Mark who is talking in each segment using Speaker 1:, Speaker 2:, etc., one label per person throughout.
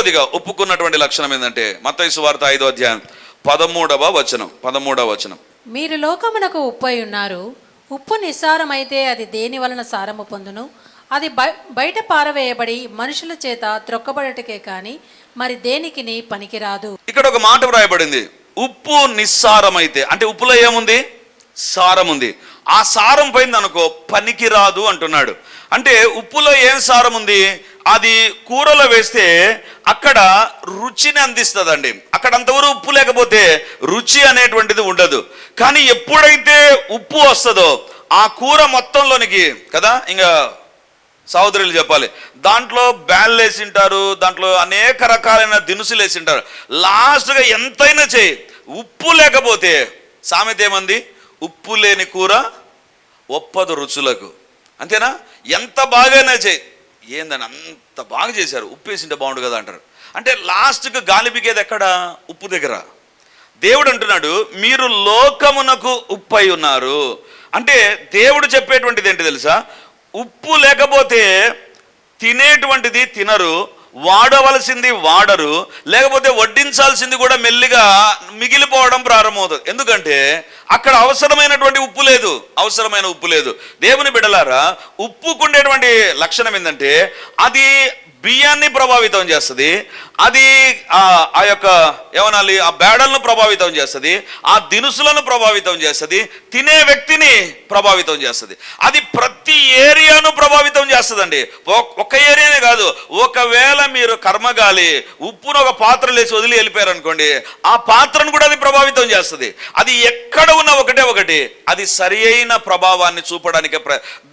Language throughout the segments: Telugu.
Speaker 1: రెండోదిగా ఒప్పుకున్నటువంటి లక్షణం ఏంటంటే మత్తయి వార్త ఐదో అధ్యాయం పదమూడవ వచనం పదమూడవ వచనం.
Speaker 2: మీరు లోకమునకు ఉప్పై ఉన్నారు ఉప్పు నిస్సారమైతే అది దేని వలన సారము పొందును? అది బయ బయట పారవేయబడి మనుషుల చేత త్రొక్కబడటకే కానీ మరి దేనికిని పనికిరాదు?
Speaker 1: ఇక్కడ ఒక మాట వ్రాయబడింది ఉప్పు నిస్సారమైతే అంటే ఉప్పులో ఏముంది? సారం ఉంది ఆ సారం పోయింది అనుకో పనికి రాదు అంటున్నాడు. అంటే ఉప్పులో ఏం సారం ఉంది? అది కూరలో వేస్తే అక్కడ రుచిని అందిస్తుందండి. అక్కడ అంతవరకు ఉప్పు లేకపోతే రుచి అనేటువంటిది ఉండదు. కానీ ఎప్పుడైతే ఉప్పు వస్తుందో ఆ కూర మొత్తంలోనికి కదా ఇంకా సహోదరులు చెప్పాలి దాంట్లో బ్యాల్ వేసింటారు దాంట్లో అనేక రకాలైన దినుసులు వేసింటారు. లాస్ట్గా ఎంతైనా చేయి. ఉప్పు లేకపోతే సామెత ఏమంది? ఉప్పు లేని కూర ఒప్పదు రుచులకు. అంతేనా? ఎంత బాగానే చేయి. ఏందని అంత బాగా చేశారు. ఉప్పు వేసింటే బాగుండు కదా అంటారు. అంటే లాస్ట్కి గాలి బిగేది ఎక్కడ? ఉప్పు దగ్గర. దేవుడు అంటున్నాడు మీరు లోకమునకు ఉప్పు అయి ఉన్నారు. అంటే దేవుడు చెప్పేటువంటిది ఏంటి తెలుసా? ఉప్పు లేకపోతే తినేటువంటిది తినరు వాడవలసింది వాడరు లేకపోతే వడ్డించాల్సింది కూడా మెల్లిగా మిగిలిపోవడం ప్రారంభమవుతుంది. ఎందుకంటే అక్కడ అవసరమైనటువంటి ఉప్పు లేదు అవసరమైన ఉప్పు లేదు. దేవుని బిడలారా ఉప్పుకుండేటువంటి లక్షణం ఏంటంటే అది బియ్యాన్ని ప్రభావితం చేస్తుంది. అది ఆ యొక్క ఏమనాలి ఆ బేడలను ప్రభావితం చేస్తుంది ఆ దినుసులను ప్రభావితం చేస్తుంది తినే వ్యక్తిని ప్రభావితం చేస్తుంది. అది ప్రతి ఏరియాను ప్రభావితం చేస్తుందండి. ఒ- ఒక ఏరియానే కాదు ఒకవేళ మీరు కర్మగాలి ఉప్పును ఒక పాత్ర లేచి వదిలి వెళ్ళిపోయారనుకోండి ఆ పాత్రను కూడా అది ప్రభావితం చేస్తుంది. అది ఎక్కడ ఉన్న ఒకటే ఒకటి అది సరి అయిన ప్రభావాన్ని చూపడానికి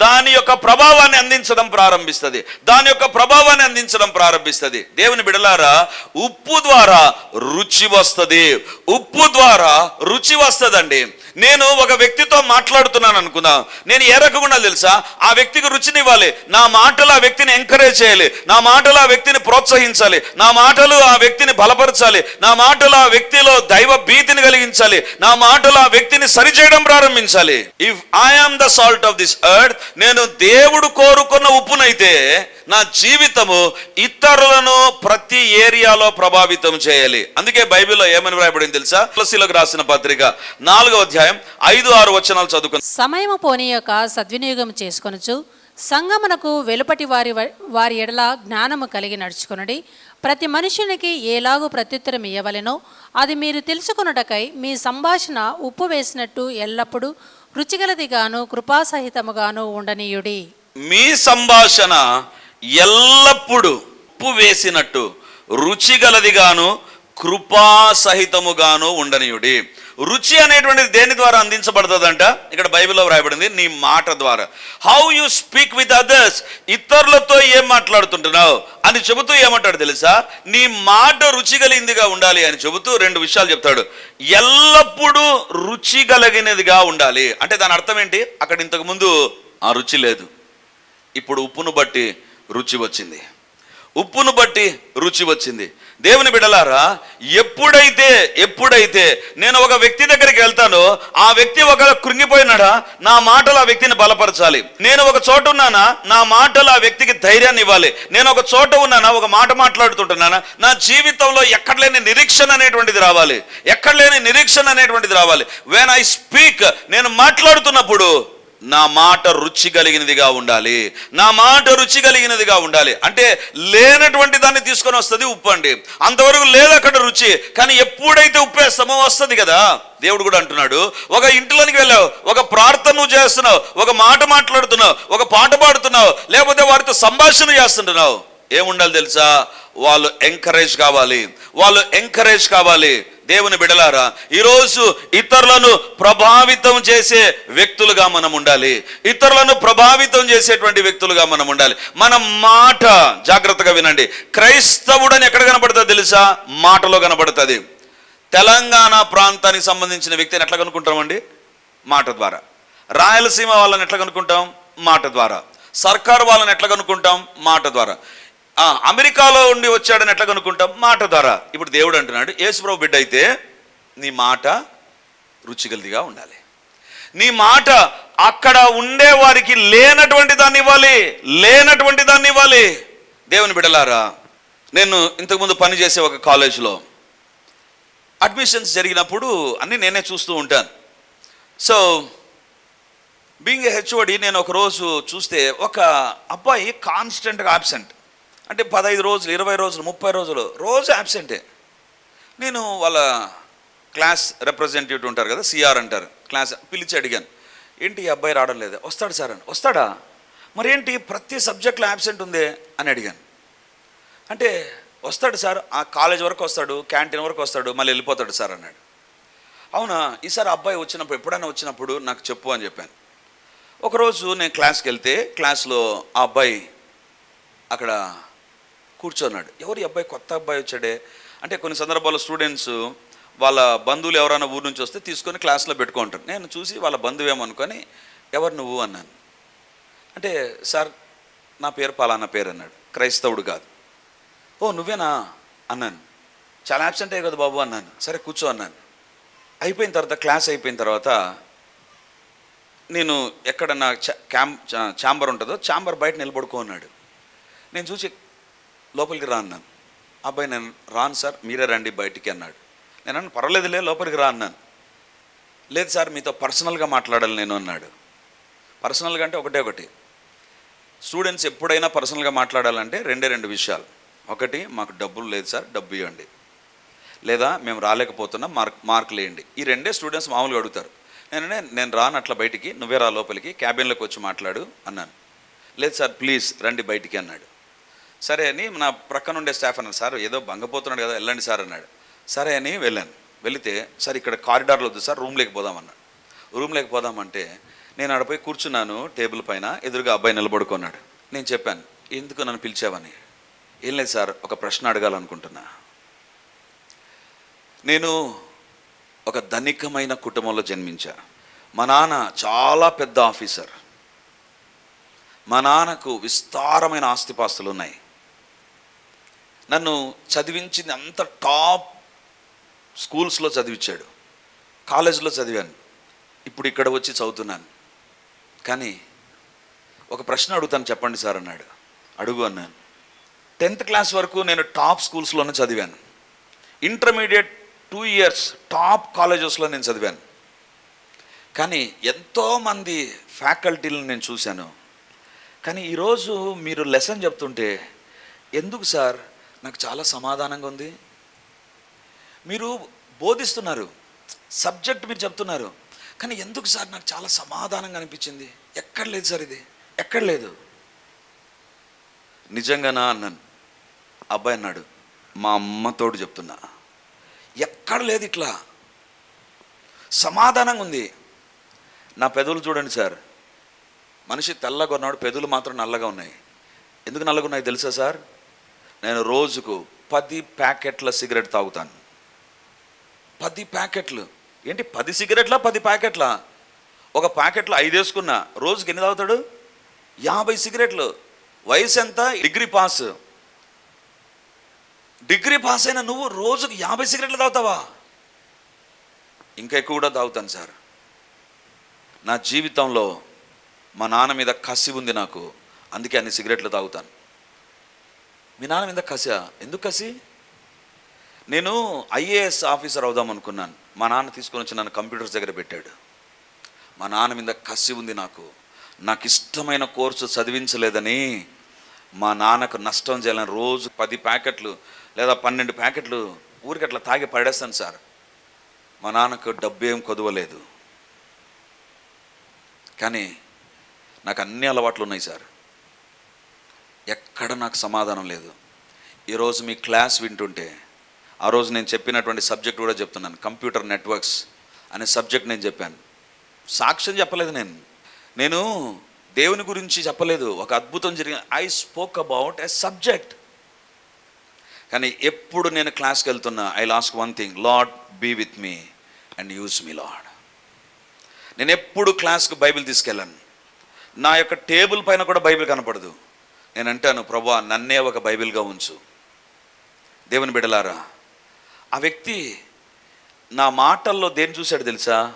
Speaker 1: దాని యొక్క ప్రభావాన్ని అందించడం ప్రారంభిస్తుంది. దాని యొక్క ప్రభావాన్ని అందించడం ప్రారంభిస్తుంది. దేవుని బిడలారా ఉప్పు ద్వారా రుచి వస్తుంది. ఉప్పు ద్వారా రుచి వస్తుందండి. నేను ఒక వ్యక్తితో మాట్లాడుతున్నాను అనుకుందాం. నేను ఏ రకంగా తెలుసా ఆ వ్యక్తికి రుచినివ్వాలి. నా మాటలు ఆ వ్యక్తిని ఎంకరేజ్ చేయాలి. నా మాటలు ఆ వ్యక్తిని ప్రోత్సహించాలి. నా మాటలు ఆ వ్యక్తిని బలపరచాలి. నా మాటలు ఆ వ్యక్తిలో దైవ భీతిని కలిగించాలి. నా మాటలు ఆ వ్యక్తిని సరిచేయడం ప్రారంభించాలి. If I am the salt of this earth నేను దేవుడు కోరుకున్న ఉప్పునైతే నా జీవితము ఇతరులను ప్రతి ఏరియాలో ప్రభావితం చేయాలి. అందుకే బైబిల్లో ఏమని వ్రాయబడింది తెలుసా? తులసిలకు రాసిన పత్రిక నాలుగో అధ్యాయం ఐదు ఆరు వచనాలు చదువుకుని
Speaker 2: సమయము పోనీ యొక్క సద్వినియోగం చేసుకొనుచు సంగమునకు వెలుపటి వారి వారి ఎడల జ్ఞానము కలిగి నడుచుకొనడి. ప్రతి మనుషునికి ఏలాగు ప్రత్యుత్తరం ఇయ్యవలెనో అది మీరు తెలుసుకొనుటకై మీ సంభాషణ ఉప్పు వేసినట్టు ఎల్లప్పుడూ రుచిగలదిగాను కృపాసహితముగాను ఉండనీయుడి.
Speaker 1: మీ సంభాషణ ఎల్లప్పుడూ ఉప్పు వేసినట్టు రుచిగలదిగాను కృపాసహితముగాను ఉండనియుడి. రుచి అనేటువంటిది దేని ద్వారా అందించబడుతుందంట? ఇక్కడ బైబిల్లో వ్రాయబడింది నీ మాట ద్వారా. How you speak with others ఇతరులతో ఏం మాట్లాడుతుంటున్నావు? అని చెబుతూ ఏమంటాడు తెలుసా? నీ మాట రుచి కలిగిందిగా ఉండాలి అని చెబుతూ రెండు విషయాలు చెప్తాడు. ఎల్లప్పుడూ రుచి కలిగినదిగా ఉండాలి. అంటే దాని అర్థం ఏంటి? అక్కడ ఇంతకుముందు ఆ రుచి లేదు. ఇప్పుడు ఉప్పును బట్టి రుచి వచ్చింది. ఉప్పును బట్టి రుచి వచ్చింది. దేవుని బిడలారా ఎప్పుడైతే ఎప్పుడైతే నేను ఒక వ్యక్తి దగ్గరికి వెళ్తానో ఆ వ్యక్తి ఒక కృంగిపోయినాడా నా మాటలు ఆ వ్యక్తిని బలపరచాలి. నేను ఒక చోట ఉన్నానా నా మాటలు ఆ వ్యక్తికి ధైర్యాన్ని ఇవ్వాలి. నేను ఒక చోట ఉన్నానా ఒక మాట మాట్లాడుతుంటున్నానా నా జీవితంలో ఎక్కడ లేని నిరీక్షణ అనేటువంటిది రావాలి. ఎక్కడ లేని నిరీక్షణ అనేటువంటిది రావాలి. వెన్ ఐ స్పీక్ నేను మాట్లాడుతున్నప్పుడు నా మాట రుచి కలిగినదిగా ఉండాలి. నా మాట రుచి కలిగినదిగా ఉండాలి. అంటే లేనటువంటి దాన్ని తీసుకొని వస్తుంది ఉప్పు అండి. అంతవరకు లేదు అక్కడ రుచి. కానీ ఎప్పుడైతే ఉప్పు వేస్తామో వస్తుంది కదా దేవుడు కూడా అంటున్నాడు ఒక ఇంట్లోనికి వెళ్ళావు ఒక ప్రార్థన నువ్వు చేస్తున్నావు ఒక మాట మాట్లాడుతున్నావు ఒక పాట పాడుతున్నావు లేకపోతే వారితో సంభాషణ చేస్తుంటున్నావు. ఏముండాలి తెలుసా? వాళ్ళు ఎంకరేజ్ కావాలి. వాళ్ళు ఎంకరేజ్ కావాలి. దేవుని బిడలారా ఈరోజు ఇతరులను ప్రభావితం చేసే వ్యక్తులుగా మనం ఉండాలి. ఇతరులను ప్రభావితం చేసేటువంటి వ్యక్తులుగా మనం ఉండాలి. మన మాట జాగ్రత్తగా వినండి. క్రైస్తవుడని ఎక్కడ కనపడుతుంది తెలుసా? మాటలో కనబడుతుంది. తెలంగాణ ప్రాంతానికి సంబంధించిన వ్యక్తిని ఎట్లా కనుక్కుంటామండి? మాట ద్వారా. రాయలసీమ వాళ్ళని ఎట్లా కనుక్కుంటాం? మాట ద్వారా. సర్కార్ వాళ్ళని ఎట్లా కనుక్కుంటాం? మాట ద్వారా. అమెరికాలో ఉండి వచ్చాడని ఎట్లా కనుక్కుంటాం? మాట ద్వారా ఇప్పుడు దేవుడు అంటున్నాడు యేసుప్రభు బిడ్డ అయితే నీ మాట రుచిగలదిగా ఉండాలి. నీ మాట అక్కడ ఉండే వారికి లేనటువంటి దాన్ని ఇవ్వాలి లేనటువంటి దాన్ని ఇవ్వాలి. దేవుని బిడ్డలారా నేను ఇంతకుముందు పనిచేసే ఒక కాలేజ్లో అడ్మిషన్స్ జరిగినప్పుడు అన్నీ నేనే చూస్తూ ఉంటాను. సో బీయింగ్ ఏ హెచ్ఓడి నేను ఒకరోజు చూస్తే ఒక అబ్బాయి కాన్స్టెంట్గా ఆబ్సెంట్ అంటే పదహైదు రోజులు ఇరవై రోజులు ముప్పై రోజులు రోజు యాబ్సెంటే నేను వాళ్ళ క్లాస్ రిప్రజెంటేటివ్ ఉంటారు కదా సిఆర్ అంటారు క్లాస్ పిలిచి అడిగాను. ఏంటి ఈ అబ్బాయి రావడం లేదు? వస్తాడు సార్ అని. వస్తాడా? మరి ఏంటి ప్రతి సబ్జెక్ట్లో యాబ్సెంట్ ఉందే అని అడిగాను. అంటే వస్తాడు సార్ ఆ కాలేజ్ వరకు వస్తాడు క్యాంటీన్ వరకు వస్తాడు మళ్ళీ వెళ్ళిపోతాడు సార్ అన్నాడు. అవునా? ఈసారి అబ్బాయి వచ్చినప్పుడు ఎప్పుడైనా వచ్చినప్పుడు నాకు చెప్పు అని చెప్పాను. ఒకరోజు నేను క్లాస్కి వెళ్తే క్లాస్లో ఆ అబ్బాయి అక్కడ కూర్చున్నాడు. ఎవరు అబ్బాయి కొత్త అబ్బాయి వచ్చాడే? అంటే కొన్ని సందర్భాల్లో స్టూడెంట్స్ వాళ్ళ బంధువులు ఎవరైనా ఊరు నుంచి వస్తే తీసుకొని క్లాస్లో పెట్టుకుంటారు నేను చూసి వాళ్ళ బంధువేమనుకొని ఎవరు నువ్వు? అన్నాను. అంటే సార్ నా పేరు పలానా పేరు అన్నాడు. క్రైస్తవుడు కాదు. ఓ నువ్వేనా? అన్నాను. చాలా యాబ్సెంట్ అయ్యి కదా బాబు అన్నాను. సరే కూర్చో అన్నాను. అయిపోయిన తర్వాత క్లాస్ అయిపోయిన తర్వాత నేను ఎక్కడ నా క్యాంప్ క్యాం ఛాంబర్ ఉంటుందో ఛాంబర్ బయట నిలబడుకో అన్నాడు. నేను చూసి లోపలికి రా అన్నాను. అబ్బాయి నేను రాను సార్ మీరే రండి బయటికి అన్నాడు. నేను పర్వాలేదులే లోపలికి రా అన్నాను. లేదు సార్ మీతో పర్సనల్గా మాట్లాడాలి నేను అన్నాడు. పర్సనల్గా అంటే ఒకటే ఒకటి. స్టూడెంట్స్ ఎప్పుడైనా పర్సనల్గా మాట్లాడాలంటే రెండే రెండు విషయాలు. ఒకటి మాకు డబ్బులు లేదు సార్ డబ్బు ఇవ్వండి. లేదా మేము రాలేకపోతున్నాం మార్క్ మార్కులు వేయండి. ఈ రెండే స్టూడెంట్స్ మామూలుగా అడుగుతారు. నేను నేను రాను అట్లా బయటికి నువ్వే రా లోపలికి క్యాబిన్లోకి వచ్చి మాట్లాడు అన్నాను. లేదు సార్ ప్లీజ్ రండి బయటికి అన్నాడు. సరే అని నా ప్రక్కన ఉండే స్టాఫ్ అన్నాడు సార్ ఏదో భంగపోతున్నాడు కదా వెళ్ళండి సార్ అన్నాడు. సరే అని వెళ్ళాను. వెళితే సార్ ఇక్కడ కారిడార్లో వద్దు సార్ రూమ్లోకి పోదామన్నాడు రూమ్లోకి పోదామంటే నేను ఆడపోయి కూర్చున్నాను టేబుల్ పైన ఎదురుగా అబ్బాయి నిలబడుకున్నాడు. నేను చెప్పాను ఎందుకు నన్ను పిలిచావని? ఏం లేదు సార్ ఒక ప్రశ్న అడగాలనుకుంటున్నా. నేను ఒక ధనికమైన కుటుంబంలో జన్మించా. మా నాన్న చాలా పెద్ద ఆఫీసర్. మా నాన్నకు విస్తారమైన ఆస్తిపాస్తులు ఉన్నాయి. నన్ను చదివించింది అంత టాప్ స్కూల్స్లో చదివించాడు. కాలేజీలో చదివాను. ఇప్పుడు ఇక్కడ వచ్చి చదువుతున్నాను. కానీ ఒక ప్రశ్న అడుగుతాను చెప్పండి సార్ అన్నాడు. అడుగు అన్నాను. టెన్త్ క్లాస్ వరకు నేను టాప్ స్కూల్స్లోనే చదివాను. ఇంటర్మీడియట్ టూ ఇయర్స్ టాప్ కాలేజెస్లో నేను చదివాను. కానీ ఎంతోమంది ఫ్యాకల్టీలను నేను చూశాను. కానీ ఈరోజు మీరు లెసన్ చెప్తుంటే ఎందుకు సార్? నాకు చాలా సమాధానంగా ఉంది. మీరు బోధిస్తున్నారు సబ్జెక్ట్ మీరు చెప్తున్నారు కానీ ఎందుకు సార్ నాకు చాలా సమాధానంగా అనిపించింది? ఎక్కడ లేదు సార్ ఇది. ఎక్కడ లేదు. నిజంగానా అన్నాను అబ్బాయి అన్నాడు మా అమ్మతోడు చెప్తున్నా. ఎక్కడ లేదు ఇట్లా. సమాధానంగా ఉంది. నా పెదవులు చూడండి సార్. మనిషి తెల్లగా ఉన్నాడు పెదవులు మాత్రం నల్లగా ఉన్నాయి. ఎందుకు నల్లగా ఉన్నాయి తెలుసా సార్? నేను రోజుకు పది ప్యాకెట్ల సిగరెట్ తాగుతాను. పది ప్యాకెట్లు. ఏంటి పది సిగరెట్లా పది ప్యాకెట్లా? ఒక ప్యాకెట్లో ఐదు వేసుకున్నా రోజుకి ఎన్ని తాగుతాడు? యాభై సిగరెట్లు. వయసు ఎంత? Degree pass. డిగ్రీ పాస్ అయిన నువ్వు రోజుకు యాభై సిగరెట్లు తాగుతావా? ఇంకా ఎక్కువ కూడా తాగుతాను సార్. నా జీవితంలో మా నాన్న మీద కసి ఉంది నాకు. అందుకే అన్ని సిగరెట్లు తాగుతాను. మీ నాన్న మీద కసి ఎందుకు కసి? నేను ఐఏఎస్ ఆఫీసర్ అవుదాం అనుకున్నాను. మా నాన్న తీసుకొని వచ్చి నన్ను కంప్యూటర్స్ దగ్గర పెట్టాడు. మా నాన్న మీద కసి ఉంది నాకు. నాకు ఇష్టమైన కోర్సు చదివించలేదని మా నాన్నకు నష్టం చేయాలని రోజు పది ప్యాకెట్లు లేదా పన్నెండు ప్యాకెట్లు ఊరికి అట్లా తాగి పడేస్తాను సార్. మా నాన్నకు డబ్బు ఏం కొదవలేదు. కానీ నాకు అన్ని అలవాట్లు ఉన్నాయి సార్. ఎక్కడ నాకు సమాధానం లేదు. ఈరోజు మీ క్లాస్ వింటుంటే ఆ రోజు నేను చెప్పినటువంటి సబ్జెక్ట్ కూడా చెప్తున్నాను కంప్యూటర్ నెట్వర్క్స్ అనే సబ్జెక్ట్ నేను చెప్పాను. సాక్ష్యం చెప్పలేదు నేను. నేను దేవుని గురించి చెప్పలేదు. ఒక అద్భుతం జరిగిన I spoke about a subject కానీ ఎప్పుడు నేను క్లాస్కి వెళ్తున్నా I ask one thing Lord be with me and use me Lord నేను ఎప్పుడు క్లాస్కి బైబిల్ తీసుకెళ్ళాను. నా యొక్క టేబుల్ పైన కూడా బైబిల్ కనపడదు. నేను అంటాను ప్రభా నన్నే ఒక బైబిల్గా ఉంచు. దేవుని బిడలారా ఆ వ్యక్తి నా మాటల్లో దేని చూశాడు తెలుసా?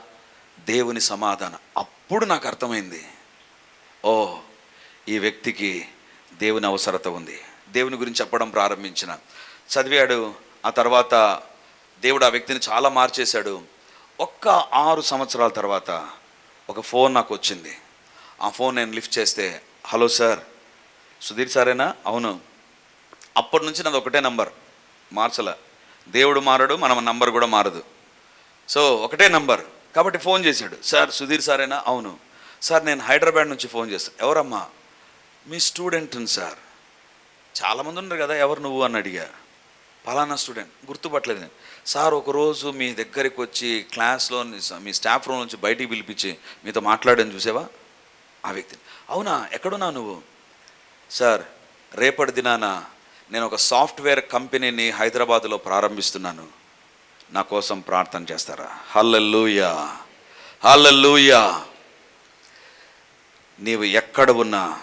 Speaker 1: దేవుని సమాధానం. అప్పుడు నాకు అర్థమైంది. ఓ ఈ వ్యక్తికి దేవుని అవసరత ఉంది. దేవుని గురించి చెప్పడం ప్రారంభించిన. చదివాడు ఆ తర్వాత దేవుడు ఆ వ్యక్తిని చాలా మార్చేశాడు. ఒక్క ఆరు సంవత్సరాల తర్వాత ఒక ఫోన్ నాకు వచ్చింది. ఆ ఫోన్ నేను లిఫ్ట్ చేస్తే హలో సార్ సుధీర్ సారేనా? అవును. అప్పటి నుంచి నాది ఒకటే నంబర్. మార్చల. దేవుడు మారడు మన నంబర్ కూడా మారదు. సో ఒకటే నంబర్. కాబట్టి ఫోన్ చేశాడు. సార్ సుధీర్ సారేనా? అవును. సార్ నేను హైదరాబాద్ నుంచి ఫోన్ చేస్తాను ఎవరమ్మా? మీ స్టూడెంట్ని సార్. చాలామంది ఉన్నారు కదా ఎవరు నువ్వు అని అడిగా. పలానా స్టూడెంట్. గుర్తుపట్టలేదు. నేను సార్ ఒకరోజు మీ దగ్గరికి వచ్చి క్లాస్లో మీ స్టాఫ్ రూమ్ నుంచి బయటికి పిలిపించి మీతో మాట్లాడని చూసావా? ఆ వ్యక్తి. అవునా? ఎక్కడున్నావు నువ్వు? సార్ రేపటి దినాన నేను ఒక సాఫ్ట్వేర్ కంపెనీని హైదరాబాద్లో ప్రారంభిస్తున్నాను. నా కోసం ప్రార్థన చేస్తారా? హల్లెలూయా! హల్లెలూయా! నీవు ఎక్కడ ఉన్నా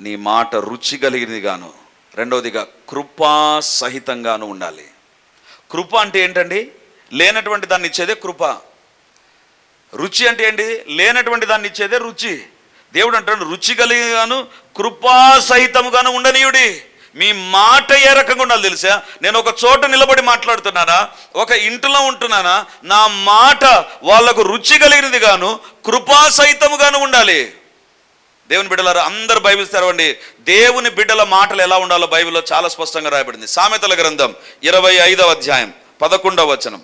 Speaker 1: నీ మాట రుచి కలిగినది గాను రెండవదిగా కృపా సహితంగాను ఉండాలి. కృప అంటే ఏంటండి? లేనటువంటి దాన్ని ఇచ్చేదే కృప. రుచి అంటే ఏంటి లేనటువంటి దాన్ని ఇచ్చేదే రుచి. దేవుడు అంటాడు రుచి కలిగాను కృపాసహితముగాను ఉండనీయుడి. మీ మాట ఏ రకంగా ఉండాలి తెలుసా? నేను ఒక చోట నిలబడి మాట్లాడుతున్నానా? ఒక ఇంటిలో ఉంటున్నానా? నా మాట వాళ్ళకు రుచి కలిగినది గాను కృపాసహితముగాను ఉండాలి. దేవుని బిడ్డలారు అందరు బైబిల్ తెరవండి. దేవుని బిడ్డల మాటలు ఎలా ఉండాలో బైబిల్లో చాలా స్పష్టంగా రాయబడింది. సామెతల గ్రంథం ఇరవై ఐదవ అధ్యాయం పదకొండవ వచనం.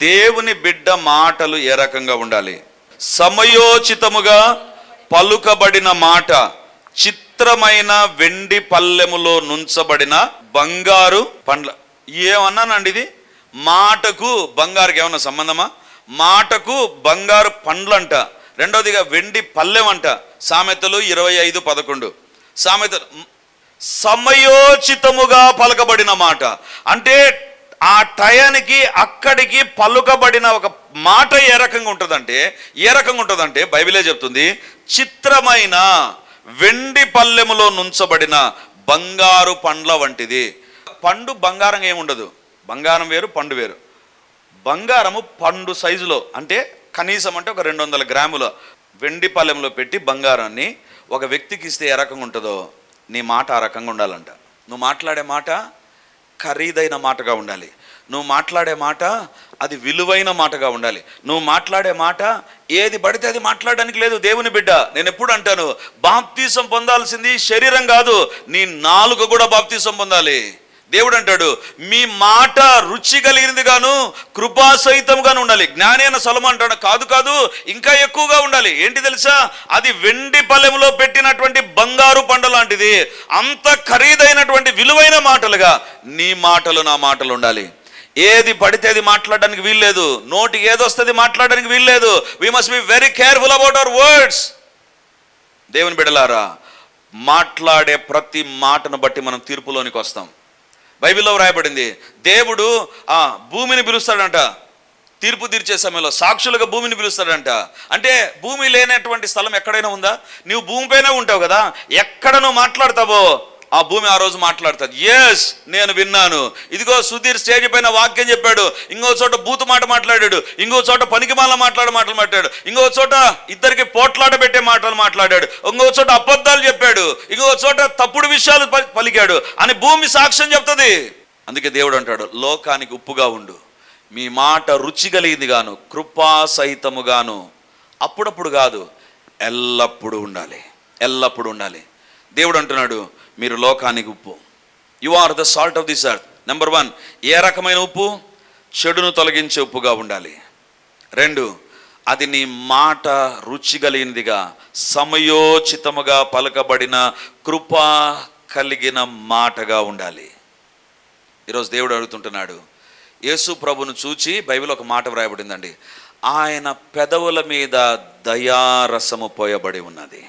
Speaker 1: దేవుని బిడ్డ మాటలు ఏ రకంగా ఉండాలి? సమయోచితముగా పలుకబడిన మాట చిత్రమైన వెండి పల్లెములో నుంచబడిన బంగారు పండ్ల. ఏమన్నానండి ఇది? మాటకు బంగారుకి ఏమన్నా సంబంధమా? మాటకు బంగారు పండ్లంట. రెండవదిగా వెండి పల్లెం అంట సామెతలు ఇరవై ఐదు పదకొండు. సామెతలు. సమయోచితముగా పలకబడిన మాట. అంటే ఆ టయానికి అక్కడికి పలుకబడిన ఒక మాట ఏ రకంగా ఉంటుందంటే ఏ రకంగా ఉంటుందంటే బైబిలే చెప్తుంది చిత్రమైన వెండి పల్లెములో నుంచబడిన బంగారు పండ్ల వంటిది. పండు బంగారం ఏముండదు బంగారం వేరు పండు వేరు. బంగారము పండు సైజులో అంటే కనీసం అంటే ఒక రెండు వందల గ్రాముల వెండి పళ్ళెంలో పెట్టి బంగారాన్ని ఒక వ్యక్తికి ఇస్తే ఏ రకంగా ఉంటుందో నీ మాట ఆ రకంగా ఉండాలంట. నువ్వు మాట్లాడే మాట ఖరీదైన మాటగా ఉండాలి. నువ్వు మాట్లాడే మాట అది విలువైన మాటగా ఉండాలి. నువ్వు మాట్లాడే మాట ఏది పడితే అది మాట్లాడడానికి లేదు. దేవుని బిడ్డ నేను ఎప్పుడు అంటాను బాప్తీసం పొందాల్సింది శరీరం కాదు నీ నాలుక కూడా బాప్తీసం పొందాలి. దేవుడు అంటాడు మీ మాట రుచి కలిగినది గాను కృపాసహితంగాను ఉండాలి. జ్ఞాని అయిన సొలమ అంటాడు కాదు కాదు ఇంకా ఎక్కువగా ఉండాలి. ఏంటి తెలుసా? అది వెండి పల్లెంలో పెట్టినటువంటి బంగారు పండు లాంటిది అంత ఖరీదైనటువంటి విలువైన మాటలుగా నీ మాటలు నా మాటలు ఉండాలి. ఏది పడితే అది మాట్లాడడానికి వీల్లేదు. నోటికి ఏదొస్తుంది మాట్లాడడానికి వీల్లేదు. We must be very careful about our words దేవుని బిడలారా మాట్లాడే ప్రతి మాటను బట్టి మనం తీర్పులోనికి వస్తాం. బైబిల్లో వ్రాయబడింది దేవుడు ఆ భూమిని పిలుస్తాడంట. తీర్పు తీర్చే సమయంలో సాక్షులుగా భూమిని పిలుస్తాడంట. అంటే భూమి లేనటువంటి స్థలం ఎక్కడైనా ఉందా? నువ్వు భూమిపైనే ఉంటావు కదా. ఎక్కడ నువ్వు మాట్లాడతావో ఆ భూమి ఆ రోజు మాట్లాడుతుంది. ఎస్ నేను విన్నాను. ఇదిగో సుధీర్ స్టేజ్ పైన వాక్యం చెప్పాడు. ఇంకో చోట బూతు మాట మాట్లాడాడు. ఇంకో చోట పనికిమాల మాట్లాడే మాటలు మాట్లాడాడు. ఇంకో చోట ఇద్దరికి పోట్లాట పెట్టే మాటలు మాట్లాడాడు. ఇంకో చోట అబద్ధాలు చెప్పాడు. ఇంకో చోట తప్పుడు విషయాలు పలికాడు. అని భూమి సాక్ష్యం చెప్తుంది. అందుకే దేవుడు అంటాడు లోకానికి ఉప్పుగా ఉండు. మీ మాట రుచి కలిగింది గాను కృపా సహితముగాను అప్పుడప్పుడు కాదు ఎల్లప్పుడూ ఉండాలి. ఎల్లప్పుడూ ఉండాలి. దేవుడు అంటున్నాడు మీరు లోకానికి ఉప్పు. You are the salt of this earth number one ఏ రకమైన ఉప్పు? చెడును తొలగించే ఉప్పుగా ఉండాలి. రెండు అది నీ మాట రుచి కలిగినదిగా సమయోచితముగా పలకబడిన కృప కలిగిన మాటగా ఉండాలి. ఈరోజు దేవుడు అడుగుతుంటున్నాడు యేసు ప్రభును చూచి బైబిల్ ఒక మాట వ్రాయబడిందండి. ఆయన పెదవుల మీద దయారసము పోయబడి ఉన్నది.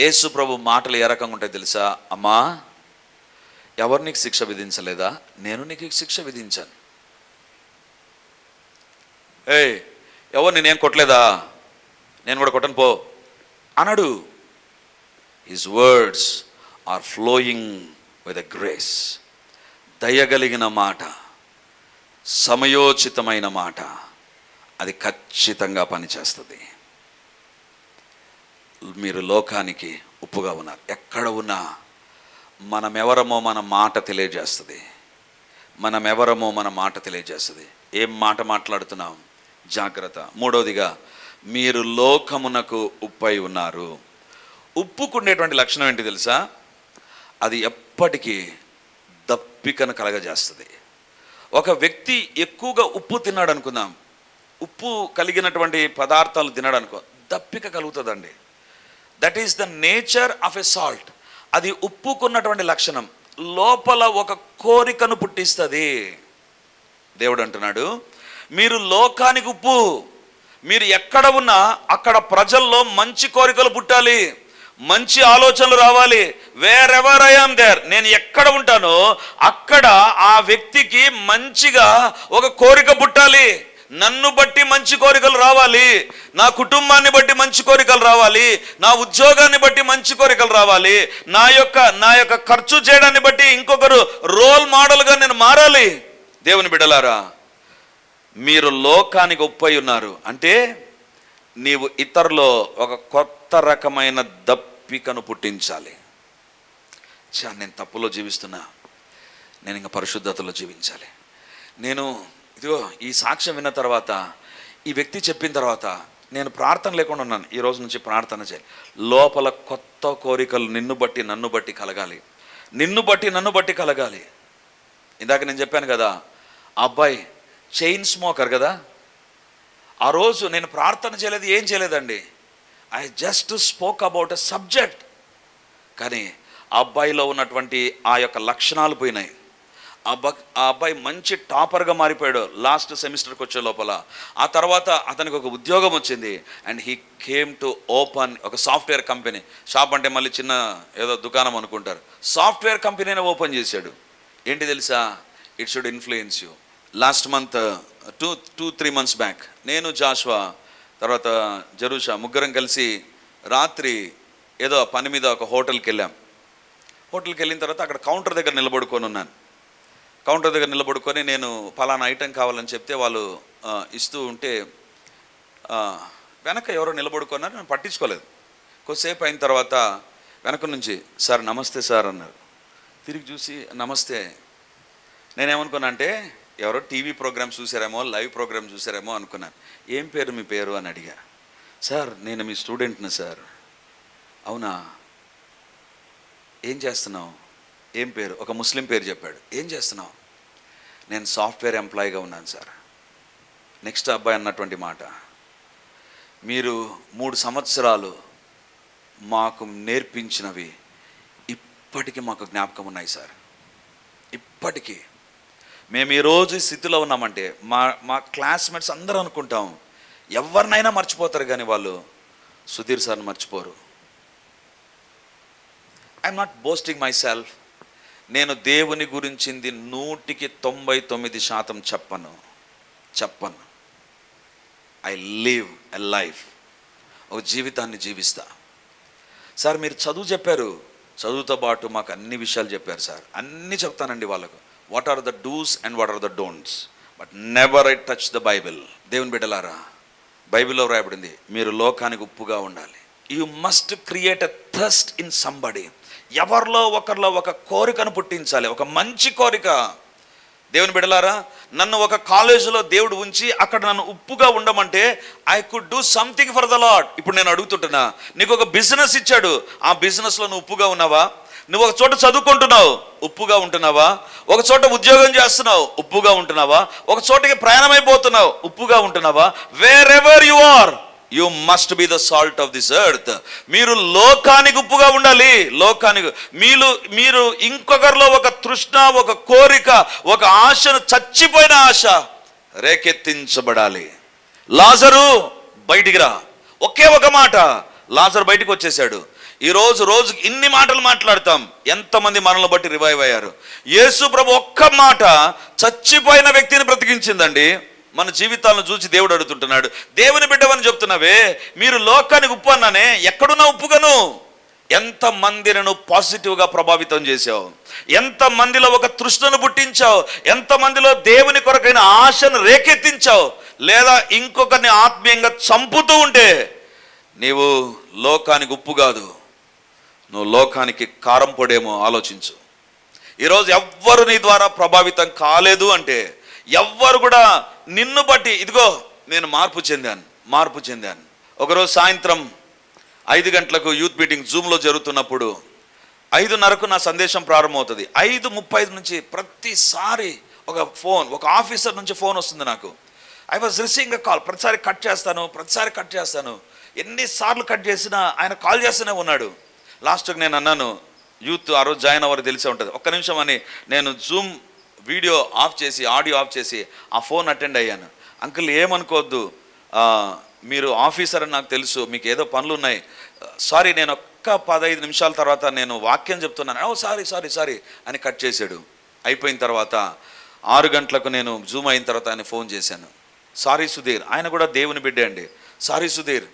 Speaker 1: యేసు ప్రభు మాటలు ఏ రకంగా ఉంటాయి తెలుసా? అమ్మా ఎవరు నీకు శిక్ష విధించలేదా? నేను నీకు శిక్ష విధించాను. ఏయ్ ఎవరు నేనేం కొట్టలేదా? నేను కూడా కొట్టను పో. అనడు. His words are flowing with a grace దయగలిగిన మాట సమయోచితమైన మాట అది ఖచ్చితంగా పనిచేస్తుంది. మీరు లోకానికి ఉప్పుగా ఉన్నారు. ఎక్కడ ఉన్నా మనమెవరమో మన మాట తెలియజేస్తుంది. మనమెవరమో మన మాట తెలియజేస్తుంది. ఏం మాట మాట్లాడుతున్నాం? జాగ్రత్త. మూడవదిగా మీరు లోకమునకు ఉప్పై ఉన్నారు. ఉప్పుకుండేటువంటి లక్షణం ఏంటి తెలుసా? అది ఎప్పటికీ దప్పికను కలగజేస్తుంది. ఒక వ్యక్తి ఎక్కువగా ఉప్పు తిన్నాడు అనుకుందాం ఉప్పు కలిగినటువంటి పదార్థాలు తిన్నాడు అనుకో దప్పిక కలుగుతుందండి. That is the nature of a salt అది ఉప్పుకున్నటువంటి లక్షణం. లోపల ఒక కోరికను పుట్టిస్తుంది. దేవుడు అంటున్నాడు మీరు లోకానికి ఉప్పు. మీరు ఎక్కడ ఉన్నా అక్కడ ప్రజల్లో మంచి కోరికలు పుట్టాలి. మంచి ఆలోచనలు రావాలి. వేర్ ఎవర్ ఐఎమ్ దేర్ నేను ఎక్కడ ఉంటానో అక్కడ ఆ వ్యక్తికి మంచిగా ఒక కోరిక పుట్టాలి. నన్ను బట్టి మంచి కోరికలు రావాలి నా కుటుంబాన్ని బట్టి మంచి కోరికలు రావాలి నా ఉద్యోగాన్ని బట్టి మంచి కోరికలు రావాలి నా యొక్క నా యొక్క ఖర్చు చేయడాన్ని బట్టి ఇంకొకరు రోల్ మోడల్గా నేను మారాలి. దేవుని బిడలారా మీరు లోకానికి ఒప్పై ఉన్నారు. అంటే నీవు ఇతరులో ఒక కొత్త రకమైన దప్పికను పుట్టించాలి. చా నేను తప్పులో జీవిస్తున్నా. నేను ఇంకా పరిశుద్ధతలో జీవించాలి. నేను ఇదిగో ఈ సాక్ష్యం విన్న తర్వాత ఈ వ్యక్తి చెప్పిన తర్వాత నేను ప్రార్థన లేకుండా ఉన్నాను. ఈ రోజు నుంచి ప్రార్థన చేయాలి. లోపల కొత్త కోరికలు నిన్ను బట్టి నన్ను బట్టి కలగాలి. నిన్ను బట్టి నన్ను బట్టి కలగాలి. ఇందాక నేను చెప్పాను కదా ఆ అబ్బాయి చైన్ స్మోకర్ కదా? ఆ రోజు నేను ప్రార్థన చేయలేదు ఏం చేయలేదండి. I just spoke about a subject కానీ ఆ అబ్బాయిలో ఉన్నటువంటి ఆ యొక్క లక్షణాలు పోయినాయి. ఆ ఆ అబ్బాయి మంచి టాపర్గా మారిపోయాడు లాస్ట్ సెమిస్టర్కి వచ్చే లోపల. ఆ తర్వాత అతనికి ఒక ఉద్యోగం వచ్చింది. And he came to open ఒక సాఫ్ట్వేర్ కంపెనీ. షాప్ అంటే మళ్ళీ చిన్న ఏదో దుకాణం అనుకుంటారు. సాఫ్ట్వేర్ కంపెనీనే ఓపెన్ చేశాడు. ఏంటి తెలుసా? It should influence you. Last month two two three months back నేను జాష్వా తర్వాత జరూషా ముగ్గురం కలిసి రాత్రి ఏదో పని మీద ఒక హోటల్కి వెళ్ళాం. హోటల్కి వెళ్ళిన తర్వాత అక్కడ కౌంటర్ దగ్గర నిలబడుకొని ఉన్నాను. కౌంటర్ దగ్గర నిలబడుకొని నేను ఫలానా ఐటెం కావాలని చెప్తే వాళ్ళు ఇస్తూ ఉంటే వెనక ఎవరో నిలబడుకున్నారు నేను పట్టించుకోలేదు. కొద్దిసేపు అయిన తర్వాత వెనక నుంచి సార్ నమస్తే సార్ అన్నారు. తిరిగి చూసి నమస్తే. నేనేమనుకున్నా అంటే ఎవరో టీవీ ప్రోగ్రామ్ చూసారేమో లైవ్ ప్రోగ్రామ్ చూసారేమో అనుకున్నాను. ఏం పేరు మీ పేరు? అని అడిగా. సార్ నేను మీ స్టూడెంట్ని సార్. అవునా? ఏం చేస్తున్నావు? ఏం పేరు? ఒక ముస్లిం పేరు చెప్పాడు. ఏం చేస్తున్నావు? నేను సాఫ్ట్వేర్ ఎంప్లాయీగా ఉన్నాను సార్. నెక్స్ట్ అబ్బాయి అన్నటువంటి మాట. మీరు మూడు సంవత్సరాలు మాకు నేర్పించినవి ఇప్పటికీ మాకు జ్ఞాపకం ఉన్నాయి సార్. ఇప్పటికీ. మేము ఈరోజు ఈ స్థితిలో ఉన్నామంటే మా మా క్లాస్మేట్స్ అందరూ అనుకుంటాం ఎవరినైనా మర్చిపోతారు కానీ వాళ్ళు సుధీర్ సార్ని మర్చిపోరు. I'm not boasting myself నేను దేవుని గురించింది నూటికి తొంభై తొమ్మిది శాతం చెప్పను. చెప్పను. ఐ లివ్ ఎ లైఫ్ ఒక జీవితాన్ని జీవిస్తా. సార్ మీరు చదువు చెప్పారు. చదువుతో పాటు మాకు అన్ని విషయాలు చెప్పారు సార్. అన్నీ చెప్తానండి వాళ్ళకు. What are the dos and what are the don'ts but never I touch the Bible దేవుని బిడ్డలారా బైబిల్లో రాయబడింది మీరు లోకానికి ఉప్పుగా ఉండాలి. You must create a thirst in somebody ఎవరిలో ఒకరిలో ఒక కోరికను పుట్టించాలి. ఒక మంచి కోరిక. దేవుని బిడలారా నన్ను ఒక కాలేజీలో దేవుడు ఉంచి అక్కడ నన్ను ఉప్పుగా ఉండమంటే I could do something for the Lord ఇప్పుడు నేను అడుగుతుంటున్నా నీకు ఒక బిజినెస్ ఇచ్చాడు. ఆ బిజినెస్లో నువ్వు ఉప్పుగా ఉన్నావా? నువ్వు ఒక చోట చదువుకుంటున్నావు ఉప్పుగా ఉంటున్నావా? ఒక చోట ఉద్యోగం చేస్తున్నావు ఉప్పుగా ఉంటున్నావా? ఒక చోటకి ప్రయాణమైపోతున్నావు ఉప్పుగా ఉంటున్నావా? Wherever you are you must be the salt of this earth మీరు లోకానికి ఉప్పుగా ఉండాలి. లోకానికి మీరు మీరు ఇంకొకరిలో ఒక తృష్ణ ఒక కోరిక ఒక ఆశను చచ్చిపోయిన ఆశ రేకెత్తించబడాలి. లాజరు బయటికి రా. ఒకే ఒక మాట. లాజరు బయటికి వచ్చేసాడు ఈరోజు రోజు రోజుకి ఇన్ని మాటలు మాట్లాడతాం. ఎంతమంది మనల్ని బట్టి రివైవ్ అయ్యారు. యేసు ప్రభు ఒక్క మాట చచ్చిపోయిన వ్యక్తిని బ్రతికించిందండి. మన జీవితాలను చూసి దేవుడు అడుగుతుంటున్నాడు. దేవుని బిడ్డవని చెప్తున్నావే మీరు లోకానికి ఉప్పు అన్నానే ఎక్కడున్నా ఉప్పుగను. ఎంత మందిని పాజిటివ్గా ప్రభావితం చేశావు. ఎంత మందిలో ఒక తృష్ణను పుట్టించావు. ఎంత మందిలో దేవుని కొరకైన ఆశను రేకెత్తించావు. లేదా ఇంకొకరిని ఆత్మీయంగా చంపుతూ ఉంటే నీవు లోకానికి ఉప్పు కాదు. నువ్వు లోకానికి కారం పొడేమో ఆలోచించు. ఈరోజు ఎవ్వరు నీ ద్వారా ప్రభావితం కాలేదు అంటే ఎవ్వరు కూడా నిన్ను బట్టి ఇదిగో నేను మార్పు చెందాను మార్పు చెందాను. ఒకరోజు సాయంత్రం ఐదు గంటలకు యూత్ మీటింగ్ జూమ్లో జరుగుతున్నప్పుడు ఐదున్నరకు నా సందేశం ప్రారంభమవుతుంది. ఐదు ముప్పై ఐదు నుంచి ప్రతిసారి ఒక ఫోన్ ఒక ఆఫీసర్ నుంచి ఫోన్ వస్తుంది నాకు. I was receiving a call ప్రతిసారి కట్ చేస్తాను ప్రతిసారి కట్ చేస్తాను. ఎన్నిసార్లు కట్ చేసినా ఆయన కాల్ చేస్తూనే ఉన్నాడు. లాస్ట్కి నేను అన్నాను యూత్ ఆ రోజు జాయిన్ అవ్వరు తెలిసే ఉంటుంది. ఒక్క నిమిషం అని నేను జూమ్ వీడియో ఆఫ్ చేసి ఆడియో ఆఫ్ చేసి ఆ ఫోన్ అటెండ్ అయ్యాను. అంకుల్ ఏమనుకోవద్దు. మీరు ఆఫీసర్ అని నాకు తెలుసు మీకు ఏదో పనులు ఉన్నాయి. సారీ నేను ఒక్క పదహైదు నిమిషాల తర్వాత నేను వాక్యం చెప్తున్నాను. ఓ సారీ సారీ సారీ అని కట్ చేశాడు. అయిపోయిన తర్వాత ఆరు గంటలకు నేను జూమ్ అయిన తర్వాత ఆయన ఫోన్ చేశాను. సారీ సుధీర్. ఆయన కూడా దేవుని బిడ్డే అండి. సారీ సుధీర్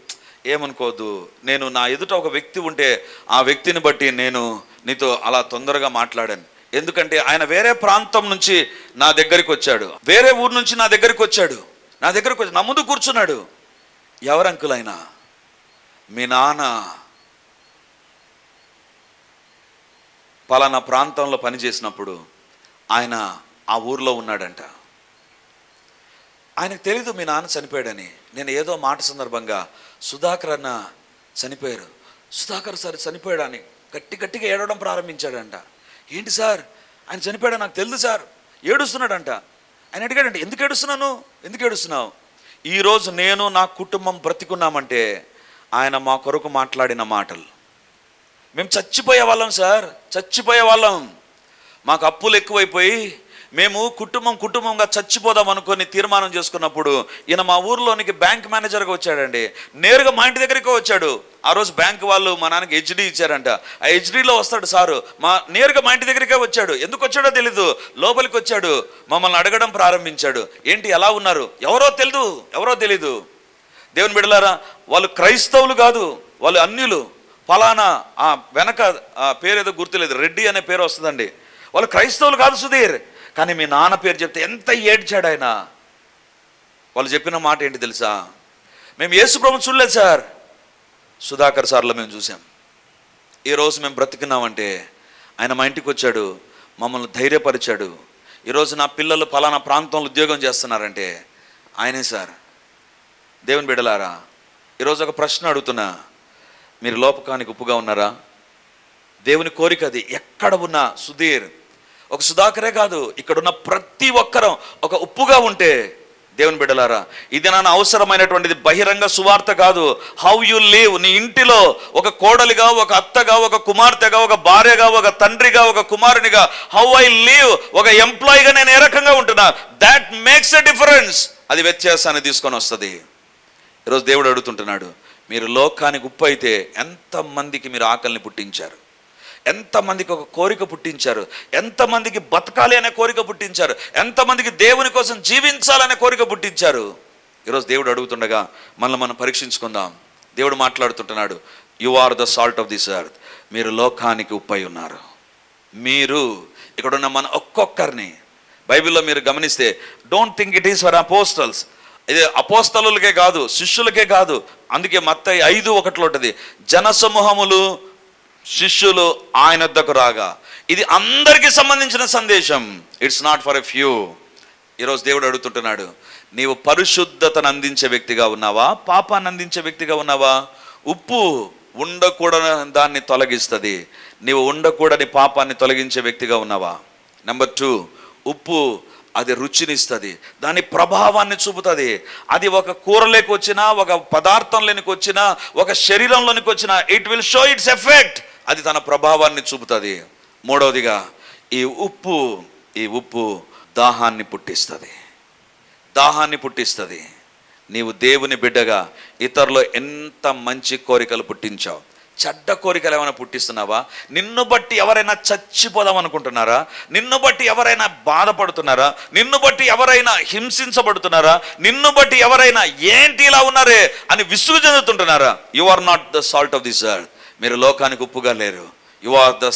Speaker 1: ఏమనుకోవద్దు. నేను నా ఎదుట ఒక వ్యక్తి ఉంటే ఆ వ్యక్తిని బట్టి నేను నీతో అలా తొందరగా మాట్లాడాను. ఎందుకంటే ఆయన వేరే ప్రాంతం నుంచి నా దగ్గరికి వచ్చాడు. వేరే ఊరు నుంచి నా దగ్గరికి వచ్చాడు. నా దగ్గరకు వచ్చి నా ముందు కూర్చున్నాడు. ఎవరు అంకుల్ ఆయన? మీ నాన్న పలానా ప్రాంతంలో పనిచేసినప్పుడు ఆయన ఆ ఊర్లో ఉన్నాడంట. ఆయనకు తెలీదు మీ నాన్న చనిపోయాడని. నేను ఏదో మాట సందర్భంగా సుధాకర్ అన్న చనిపోయారు. సుధాకర్ సార్ చనిపోయాడని గట్టి గట్టిగా ఏడవడం ప్రారంభించాడంట. ఏంటి సార్? ఆయన చనిపోయాడు నాకు తెలుదు సార్. ఏడుస్తున్నాడంట. ఆయన అడిగాడంట ఎందుకు ఏడుస్తున్నాను? ఎందుకు ఏడుస్తున్నావు? ఈరోజు నేను నా కుటుంబం బ్రతికున్నామంటే ఆయన మా కొరకు మాట్లాడిన మాటలు. మేము చచ్చిపోయే వాళ్ళం సార్ చచ్చిపోయే వాళ్ళం మాకు అప్పులు ఎక్కువైపోయి మేము కుటుంబం కుటుంబంగా చచ్చిపోదాం అనుకొని తీర్మానం చేసుకున్నప్పుడు ఈయన మా ఊర్లోనికి బ్యాంక్ మేనేజర్గా వచ్చాడండి. నేరుగా మా ఇంటి దగ్గరికి వచ్చాడు. ఆ రోజు బ్యాంక్ వాళ్ళు మా నాన్నకి హెచ్డీ ఇచ్చారంట. ఆ హెచ్డీలో వస్తాడు సారు. మా నేరుగా మా ఇంటి దగ్గరికే వచ్చాడు. ఎందుకు వచ్చాడో తెలీదు. లోపలికి వచ్చాడు. మమ్మల్ని అడగడం ప్రారంభించాడు. ఏంటి ఎలా ఉన్నారు? ఎవరో తెలీదు. ఎవరో తెలీదు. దేవుని బిడలారా వాళ్ళు క్రైస్తవులు కాదు. వాళ్ళు అన్యులు. ఫలానా ఆ వెనక ఆ పేరు ఏదో గుర్తులేదు. రెడ్డి అనే పేరు వస్తుందండి. వాళ్ళు క్రైస్తవులు కాదు సుధీర్. కానీ మీ నాన్న పేరు చెప్తే ఎంత ఏడ్చాడు ఆయన వాళ్ళు చెప్పిన మాట ఏంటి తెలుసా? మేము యేసు ప్రభు చూడలేదు సార్. సుధాకర్ సార్లో మేము చూసాం ఈరోజు మేము బ్రతికున్నామంటే ఆయన మా ఇంటికి వచ్చాడు మమ్మల్ని ధైర్యపరిచాడు. ఈరోజు నా పిల్లలు ఫలానా ప్రాంతంలో ఉద్యోగం చేస్తున్నారంటే ఆయనే సార్. దేవుని బిడలారా ఈరోజు ఒక ప్రశ్న అడుగుతున్నా. మీరు లోపకానికి ఉప్పుగా ఉన్నారా? దేవుని కోరిక అది ఎక్కడ ఉన్నా సుధీర్ ఒక సుధాకరే కాదు ఇక్కడున్న ప్రతి ఒక్కరం ఒక ఉప్పుగా ఉంటే దేవుని బిడ్డలారా ఇది నా అవసరమైనటువంటిది బహిరంగ సువార్త కాదు. హౌ యు లివ్ నీ ఇంటిలో ఒక కోడలిగా ఒక అత్తగా ఒక కుమార్తెగా ఒక భార్యగా ఒక తండ్రిగా ఒక కుమారునిగా హౌ ఐ లివ్ ఒక ఎంప్లాయీగా నేను ఏ రకంగా ఉంటున్నా దాట్ మేక్స్ ఎ డిఫరెన్స్ అది వ్యత్యాసాన్ని తీసుకొని వస్తుంది. ఈరోజు దేవుడు అడుగుతుంటున్నాడు మీరు లోకానికి ఉప్పు అయితే ఎంతమందికి మీరు ఆకలిని పుట్టించారు? ఎంతమందికి ఒక కోరిక పుట్టించారు? ఎంతమందికి బతకాలి అనే కోరిక పుట్టించారు? ఎంతమందికి దేవుని కోసం జీవించాలనే కోరిక పుట్టించారు? ఈరోజు దేవుడు అడుగుతుండగా మనల్ని మనం పరీక్షించుకుందాం. దేవుడు మాట్లాడుతుంటున్నాడు you are the salt of this earth మీరు లోకానికి ఉప్పై ఉన్నారు. మీరు ఇక్కడున్న మన ఒక్కొక్కరిని బైబిల్లో మీరు గమనిస్తే don't think it is for apostles ఇది అపోస్తలులకే కాదు శిష్యులకే కాదు. అందుకే మత్త ఐదు ఒకటిలో ఉంటుంది జనసమూహములు శిష్యులు ఆయన వద్దకు రాగా ఇది అందరికీ సంబంధించిన సందేశం. It's not for a few ఈరోజు దేవుడు అడుగుతుంటున్నాడు నీవు పరిశుద్ధతను అందించే వ్యక్తిగా ఉన్నావా? పాపాన్ని అందించే వ్యక్తిగా ఉన్నావా? ఉప్పు ఉండకూడని దాన్ని తొలగిస్తుంది. నీవు ఉండకూడని పాపాన్ని తొలగించే వ్యక్తిగా ఉన్నావా? నెంబర్ టూ ఉప్పు అది రుచినిస్తుంది. దాని ప్రభావాన్ని చూపుతుంది. అది ఒక కూరలోకి వచ్చినా ఒక పదార్థంలోనికి వచ్చినా ఒక శరీరంలోనికి వచ్చినా it will show its effect అది తన ప్రభావాన్ని చూపుతుంది. మూడవదిగా ఈ ఉప్పు ఈ ఉప్పు దాహాన్ని పుట్టిస్తుంది. దాహాన్ని పుట్టిస్తుంది. నీవు దేవుని బిడ్డగా ఇతరులు ఎంత మంచి కోరికలు పుట్టించావు. చెడ్డ కోరికలు ఏమైనా పుట్టిస్తున్నావా? నిన్ను బట్టి ఎవరైనా చచ్చిపోదాం అనుకుంటున్నారా? నిన్ను బట్టి ఎవరైనా బాధపడుతున్నారా? నిన్ను బట్టి ఎవరైనా హింసించబడుతున్నారా? నిన్ను బట్టి ఎవరైనా ఏంటి ఇలా ఉన్నారే అని విసుగు చెందుతుంటున్నారా? You are not the salt of this earth మీరు లోకానికి ఉప్పుగా లేరు. You are the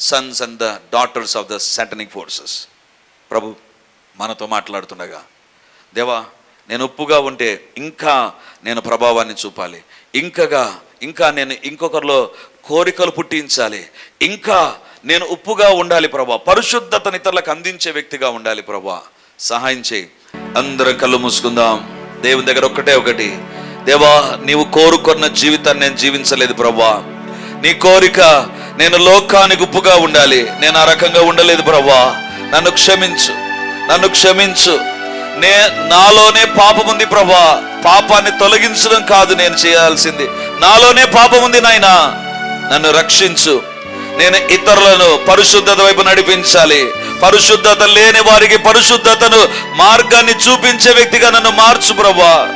Speaker 1: sons and the daughters of the satanic forces ప్రభు మనతో మాట్లాడుతుండగా దేవా నేను ఉప్పుగా ఉంటే ఇంకా నేను ప్రభావాన్ని చూపాలి. ఇంకగా ఇంకా నేను ఇంకొకరిలో కోరికలు పుట్టించాలి. ఇంకా నేను ఉప్పుగా ఉండాలి ప్రభా. పరిశుద్ధతను ఇతరులకు అందించే వ్యక్తిగా ఉండాలి ప్రభా. సహాయం చేయి. అందరం కళ్ళు మూసుకుందాం. దేవుని దగ్గర ఒక్కటే ఒకటి. దేవా నీవు కోరుకున్న జీవితాన్ని నేను జీవించలేదు ప్రభా నీ కోరిక నేను లోకానికి ఉప్పుగా ఉండాలి. నేను ఆ రకంగా ఉండలేదు ప్రభా నన్ను క్షమించు. నన్ను క్షమించు. నే నాలోనే పాపం ఉంది ప్రభా పాపాన్ని తొలగించడం కాదు నేను చేయాల్సింది. నాలోనే పాపం ఉంది నాయనా. నన్ను రక్షించు. నేను ఇతరులను పరిశుద్ధత వైపు నడిపించాలి. పరిశుద్ధత లేని వారికి పరిశుద్ధతను మార్గాన్ని చూపించే వ్యక్తిగా నన్ను మార్చు ప్రభా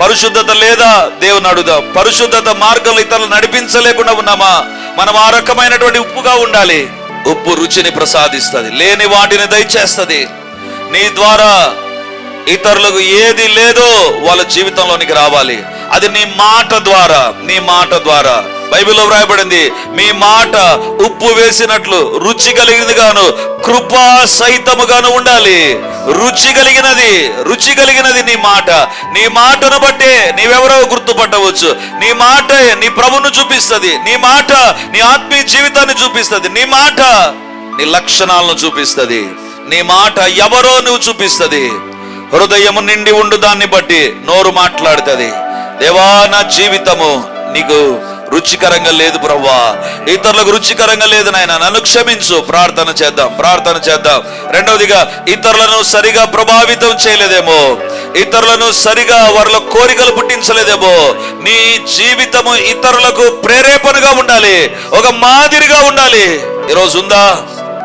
Speaker 1: పరిశుద్ధత లేదా దేవుని అడుగుదాం? పరిశుద్ధత మార్గంలో ఇతరులు నడిపించలేకుండా ఉన్నామా? మనం ఆ రకమైనటువంటి ఉప్పుగా ఉండాలి. ఉప్పు రుచిని ప్రసాదిస్తుంది లేని వాటిని దయచేస్తుంది. నీ ద్వారా ఇతరులకు ఏది లేదో వాళ్ళ జీవితంలోనికి రావాలి. అది నీ మాట ద్వారా నీ మాట ద్వారా. బైబిల్లో వ్రాయబడింది మీ మాట ఉప్పు వేసినట్లు రుచి కలిగినది గాను కృపా సహితముగాను ఉండాలి. రుచి కలిగినది రుచి కలిగినది నీ మాట. నీ మాటను బట్టే నీవెవరో గుర్తుపట్టవచ్చు. నీ మాట నీ ప్రభును చూపిస్తుంది. నీ మాట నీ ఆత్మీయ జీవితాన్ని చూపిస్తుంది. నీ మాట నీ లక్షణాలను చూపిస్తుంది. నీ మాట ఎవరో నువ్వు చూపిస్తుంది. హృదయము నిండి ఉండు దాన్ని బట్టి నోరు మాట్లాడుతుంది. దేవా నా జీవితము నీకు రుచికరంగా లేదు ప్రవ్వా. ఇతరులకు రుచికరంగా లేదు నాయన. నన్ను క్షమించు. ప్రార్థన చేద్దాం. ప్రార్థన చేద్దాం. రెండవదిగా ఇతరులను సరిగా ప్రభావితం చేయలేదేమో. ఇతరులను సరిగా వారిలో కోరికలు పుట్టించలేదేమో. నీ జీవితము ఇతరులకు ప్రేరేపణగా ఉండాలి. ఒక మాదిరిగా ఉండాలి. ఈరోజు ఉందా?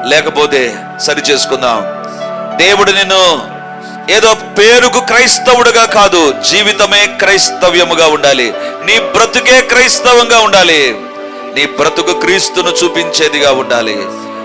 Speaker 1: లేకపోతే సరి చేసుకుందాం. దేవుడు నిన్ను ఏదో పేరుకు క్రైస్తవుడుగా కాదు జీవితమే క్రైస్తవ్యముగా ఉండాలి. నీ బ్రతుకే క్రైస్తవంగా ఉండాలి. నీ బ్రతుకు క్రీస్తును చూపించేదిగా ఉండాలి.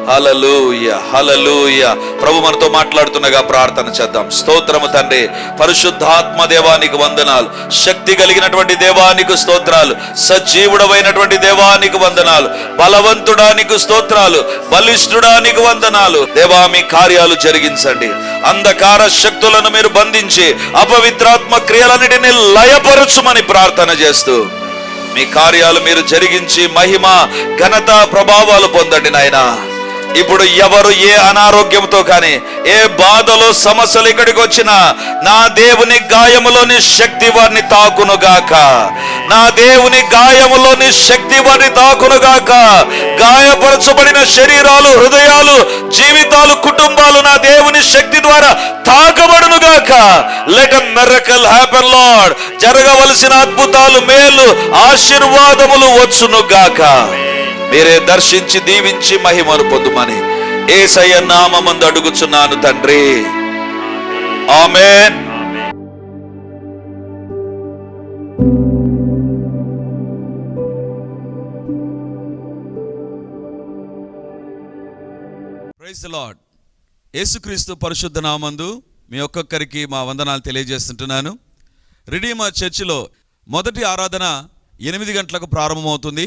Speaker 1: హలలుయ హలలుయ ప్రభు మనతో మాట్లాడుతుండగా ప్రార్థన చేద్దాం. స్తోత్రము తండ్రి పరిశుద్ధాత్మ దేవానికి వందనాలు. శక్తి కలిగినటువంటి దేవానికి స్తోత్రాలు. సజీవుడమైనటువంటి దేవానికి వందనాలు. బలవంతుడానికి స్తోత్రాలు. బలిష్ఠుడానికి వందనాలు. దేవా మీ కార్యాలు జరిగించండి. అంధకార శక్తులను మీరు బంధించి అపవిత్రాత్మ క్రియలన్నిటిని లయపరచుమని ప్రార్థన చేస్తూ మీ కార్యాలు మీరు జరిగించి మహిమ ఘనత ప్రభావాలు పొందండి నాయనా. ఇప్పుడు ఎవరు ఏ అనారోగ్యంతో కానీ ఏ బాధలో సమస్యలు ఇక్కడికి వచ్చినా నా దేవుని గాయములోని శక్తి వారిని తాకునుగాక. నా దేవుని గాయములోని శక్తి వారిని తాకునుగాక. గాయపరచబడిన శరీరాలు హృదయాలు జీవితాలు కుటుంబాలు నా దేవుని శక్తి ద్వారా తాకబడునుగాక. లెట్ మెరకల్ హ్యాపెన్ లార్డ్ జరగవలసిన అద్భుతాలు మేలు ఆశీర్వాదములు వచ్చునుగాక. మీరే దర్శించి దీవించి మహిమను పొందుమని ఏసయ్య నామందు అడుగుచున్నాను తండ్రి. ఆమెన్. ప్రైజ్ లార్డ్ యేసుక్రీస్తు పరిశుద్ధ నామందు మీ ఒక్కొక్కరికి మా వందనాలు తెలియజేస్తుంటున్నాను. రిడీమర్ చర్చిలో మొదటి ఆరాధన ఎనిమిది గంటలకు ప్రారంభమవుతుంది.